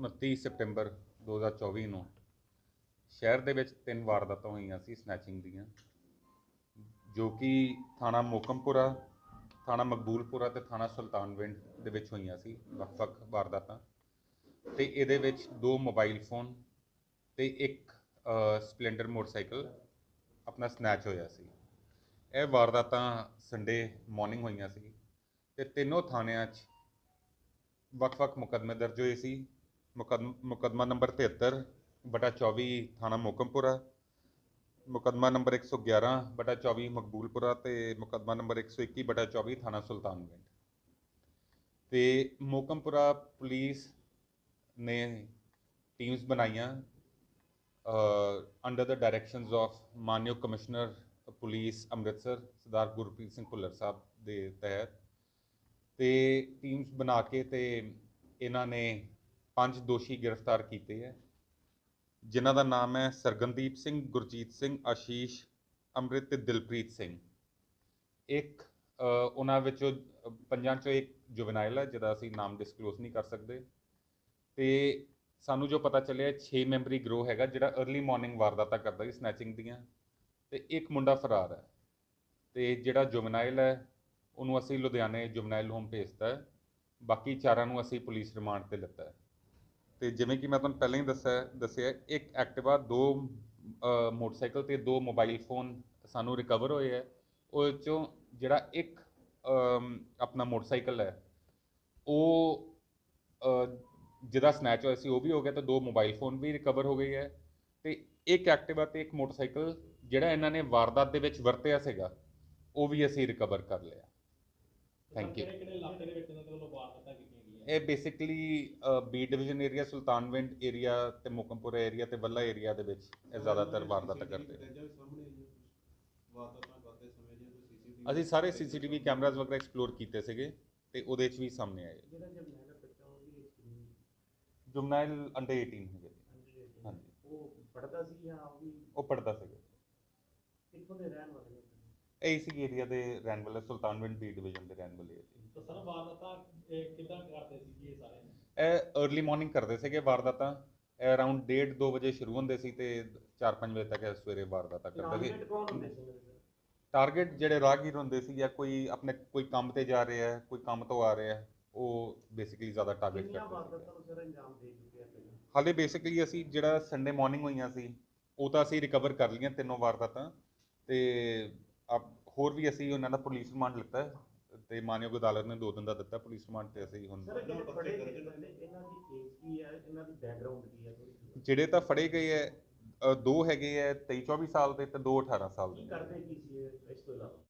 29 ਸਤੰਬਰ 2024 ਨੂੰ ਸ਼ਹਿਰ ਦੇ ਵਿੱਚ ਤਿੰਨ ਵਾਰਦਾਤਾਂ ਹੋਈਆਂ ਸੀ ਸਨੈਚਿੰਗ ਦੀਆਂ, ਜੋ ਕਿ ਥਾਣਾ ਮੋਕਮਪੁਰਾ, ਥਾਣਾ ਮਕਬੂਲਪੁਰਾ ਤੇ ਥਾਣਾ ਸੁਲਤਾਨਵਿੰਡ ਦੇ ਵਿੱਚ ਹੋਈਆਂ ਸੀ, ਵੱਖ-ਵੱਖ ਵਾਰਦਾਤਾਂ। ਤੇ ਇਹਦੇ ਵਿੱਚ ਦੋ ਮੋਬਾਈਲ ਫੋਨ ਤੇ ਇੱਕ ਸਪਲੈਂਡਰ ਮੋਟਰਸਾਈਕਲ ਆਪਣਾ ਸਨੈਚ ਹੋਇਆ ਸੀ। ਇਹ ਵਾਰਦਾਤਾਂ ਸੰਡੇ ਮਾਰਨਿੰਗ ਹੋਈਆਂ ਸੀ ਤੇ ਤਿੰਨੋਂ ਥਾਣਿਆਂ 'ਚ ਵੱਖ-ਵੱਖ ਮੁਕੱਦਮੇ ਦਰਜ ਹੋਏ ਸੀ। ਮੁਕੱਦਮ- ਮੁਕੱਦਮਾ ਨੰਬਰ 73 ਬਟਾ 24 ਥਾਣਾ ਮੋਕਮਪੁਰਾ ਮੁਕੱਦਮਾ ਨੰਬਰ 111 ਬਟਾ 24 ਮਕਬੂਲਪੁਰਾ ਤੇ ਮੁਕੱਦਮਾ ਨੰਬਰ 121 ਬਟਾ 24 ਥਾਣਾ ਸੁਲਤਾਨਵਿੰਡ। ਤੇ ਮੋਕਮਪੁਰਾ ਪੁਲਿਸ ਨੇ ਟੀਮਸ ਬਣਾਈਆਂ ਅੰਡਰ ਦ ਡਾਇਰੈਕਸ਼ਨਸ ਆਫ ਮਾਨਯੋਗ ਕਮਿਸ਼ਨਰ ਪੁਲਿਸ ਅੰਮ੍ਰਿਤਸਰ, ਸਰਦਾਰ ਗੁਰਪ੍ਰੀਤ ਸਿੰਘ ਭੁੱਲਰ ਸਾਹਿਬ ਦੇ ਤਹਿਤ। ਤੇ ਟੀਮਸ ਬਣਾ ਕੇ ਤੇ ਇਹਨਾਂ ਨੇ ਪੰਜ ਦੋਸ਼ੀ ਗ੍ਰਿਫਤਾਰ ਕੀਤੇ ਹੈ, ਜਿਨ੍ਹਾਂ ਦਾ ਨਾਮ ਹੈ ਸਰਗਨਦੀਪ ਸਿੰਘ, ਗੁਰਜੀਤ ਸਿੰਘ, ਆਸ਼ੀਸ਼, ਅੰਮ੍ਰਿਤ ਤੇ ਦਿਲਪ੍ਰੀਤ ਸਿੰਘ। ਇੱਕ ਉਹਨਾਂ ਵਿੱਚੋਂ ਪੰਜਾਂ ਚੋਂ ਇੱਕ ਜੁਵਨਾਈਲ ਹੈ, ਜਿਹਦਾ ਅਸੀਂ ਨਾਮ ਡਿਸਕਲੋਜ਼ ਨਹੀਂ ਕਰ ਸਕਦੇ। ਤੇ ਸਾਨੂੰ ਜੋ ਪਤਾ ਚੱਲਿਆ 6 ਮੈਂਬਰੀ ਗਰੋਹ ਹੈਗਾ, ਜਿਹੜਾ अर्ਲੀ ਮਾਰਨਿੰਗ ਵਾਰਦਾਤਾਂ ਕਰਦਾ ਸੀ ਸਨੈਚਿੰਗ ਦੀਆਂ। ਤੇ ਇੱਕ ਮੁੰਡਾ ਫਰਾਰ ਹੈ। ਤੇ ਜਿਹੜਾ ਜੁਵਨਾਈਲ ਹੈ, ਉਹਨੂੰ ਅਸੀਂ ਲੁਧਿਆਣੇ ਜੁਵਨਾਈਲ ਹੋਮ ਭੇਜਤਾ ਹੈ। ਬਾਕੀ ਚਾਰਾਂ ਨੂੰ ਅਸੀਂ ਪੁਲਿਸ ਰਿਮਾਂਡ ਤੇ ਲਿੱਤਾ ਹੈ। ਤੇ ਜਿਵੇਂ ਕਿ ਮੈਂ ਤੁਹਾਨੂੰ ਪਹਿਲਾਂ ਹੀ ਦੱਸਿਆ ਦੱਸਿਆ, ਇੱਕ ਐਕਟਿਵਾ, ਦੋ ਮੋਟਰਸਾਈਕਲ ਤੇ ਦੋ ਮੋਬਾਈਲ ਫੋਨ ਸਾਨੂੰ ਰਿਕਵਰ ਹੋਏ ਹੈ। ਉਹ ਚੋਂ ਜਿਹੜਾ ਇੱਕ ਆਪਣਾ ਮੋਟਰਸਾਈਕਲ ਹੈ, ਉਹ ਜਿਹਦਾ ਸਨੈਚ ਹੋਇਆ ਸੀ, ਉਹ ਵੀ ਹੋ ਗਿਆ ਤੇ ਦੋ ਮੋਬਾਈਲ ਫੋਨ ਵੀ ਰਿਕਵਰ ਹੋ ਗਏ ਹੈ। ਤੇ ਇੱਕ ਐਕਟਿਵਾ ਤੇ ਇੱਕ ਮੋਟਰਸਾਈਕਲ ਜਿਹੜਾ ਇਹਨਾਂ ਨੇ ਵਾਰਦਾਤ ਦੇ ਵਿੱਚ ਵਰਤਿਆ ਸੀਗਾ, ਉਹ ਵੀ ਅਸੀਂ ਰਿਕਵਰ ਕਰ ਲਿਆ। ਥੈਂਕ ਯੂ ਵਿੱਚ ਇਹ basically B division area Sultanwind area ਤੇ ਮੁਕਮਪੁਰਾ ਏਰੀਆ ਤੇ ਵੱਲਾ ਏਰੀਆ ਦੇ ਵਿੱਚ ਇਹ ਜ਼ਿਆਦਾਤਰ ਵਾਰਦਾਤਾਂ ਕਰਦੇ ਅਸੀਂ ਸਾਰੇ ਸੀਸੀਟੀਵੀ ਕੈਮਰਾਜ਼ ਵਗੈਰਾ ਐਕਸਪਲੋਰ ਕੀਤੇ ਸੀਗੇ ਤੇ ਉਹਦੇ 'ਚ ਵੀ ਸਾਹਮਣੇ ਆਏ ਜੁਮਨਾਈਲ ਅੰਡਰ 18 ਹੈਗੇ? ਹਾਂਜੀ। ਉਹ ਪੜਦਾ ਸੀ ਜਾਂ ਉਹ ਵੀ ਉਹ ਪੜਦਾ ਸੀਗਾ। ਕਿੱਥੋਂ ਦੇ ਰਹਿਣ ਵਾਲੇ ਇਹ ਇਸੀ ਏਰੀਆ ਦੇ ਰਹਿਣ ਵਾਲੇ ਸੁਲਤਾਨਵਿੰਡ ਬੀ ਡਿਵੀਜ਼ਨ ਦੇ ਰਹਿਣ ਵਾਲੇ ਤਾਂ ਸਰ ਵਾਰਦਾਤਾਂ ਕਰਦੇ ਸੀ ਇਹ ਸਾਰੇ ਇਹ अर्ਲੀ ਮਾਰਨਿੰਗ ਕਰਦੇ ਸੀਗੇ ਵਾਰਦਾਤਾਂ। ਇਹ ਅਰਾਊਂਡ 1:30 2 ਵਜੇ ਸ਼ੁਰੂ ਹੁੰਦੇ ਸੀ ਤੇ 4-5 ਵਜੇ ਤੱਕ ਇਹ ਸਵੇਰੇ ਵਾਰਦਾਤਾਂ ਕਰਦੇ ਸੀ। ਟਾਰਗੇਟ ਜਿਹੜੇ ਰਾਹਗੀਰ ਹੁੰਦੇ ਸੀ ਜਾਂ ਕੋਈ ਆਪਣੇ ਕੋਈ ਕੰਮ ਤੇ ਜਾ ਰਿਹਾ ਹੈ ਕੋਈ ਕੰਮ ਤੋਂ ਆ ਰਿਹਾ ਹੈ ਉਹ ਬੇਸਿਕਲੀ ਜ਼ਿਆਦਾ ਟਾਰਗੇਟ ਕਰਦੇ ਸੀ ਹਾਲੇ ਬੇਸਿਕਲੀ ਅਸੀਂ ਜਿਹੜਾ ਸੰਡੇ ਮਾਰਨਿੰਗ ਹੋਈਆਂ ਸੀ ਉਹ ਤਾਂ ਅਸੀਂ ਰਿਕਵਰ ਕਰ ਲਈਆਂ ਤਿੰਨੋਂ ਵਾਰਦਾਤਾਂ ਤੇ ਹੋਰ ਵੀ ਅਸੀਂ ਉਹਨਾਂ ਦਾ ਪੁਲਿਸ ਰਿਮਾਂਡ ਲਿੱਤਾ। ਹੈ ਤੇ ਮਾਨਯੋਗ ਅਦਾਲਤ ਨੇ 2 ਦਿਨ ਦਾ ਦਿੱਤਾ ਪੁਲਿਸ ਰਿਮਾਂਡ ਤੇ ਅਸੀਂ ਹੁਣ ਸਰ ਜਿਹੜੇ ਫੜੇ ਗਏ ਬੰਦੇ ਇਹਨਾਂ ਦੀ ਏਜ ਕੀ ਹੈ? ਇਹਨਾਂ ਦੀ ਬੈਕਗ੍ਰਾਉਂਡ ਕੀ ਹੈ? ਥੋੜੀ ਜਿਹੀ ਜਿਹੜੇ ਤਾਂ ਫੜੇ ਗਏ ਹੈ ਅ, ਦੋ ਹੈਗੇ ਹੈ 23 24 ਸਾਲ ਦੇ ਤੇ ਦੋ 18 ਸਾਲ ਕੀ ਦੇ ਕਰਦੇ ਕੀ ਸੀ ਇਹ ਇਸ ਤੋਂ ਇਲਾਵਾ?